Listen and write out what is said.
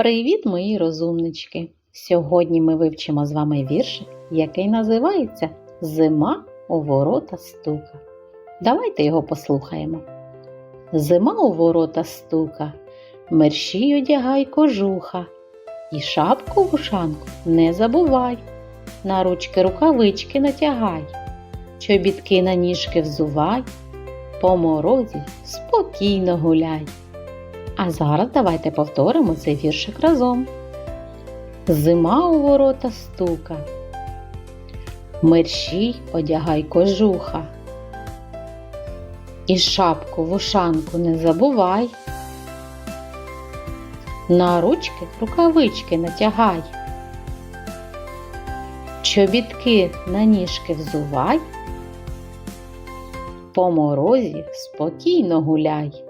Привіт, мої розумнички! Сьогодні ми вивчимо з вами віршик, який називається Зима у ворота стука. Давайте його послухаємо. Зима у ворота стука, мерщій одягай кожуха, і шапку вушанку не забувай, на ручки рукавички натягай, чобітки на ніжки взувай, по морозі спокійно гуляй. А зараз давайте повторимо цей віршик разом. Зима у ворота стука. Мерщій одягай кожуха. І шапку вушанку не забувай. На ручки рукавички натягай. Чобітки на ніжки взувай. По морозі спокійно гуляй.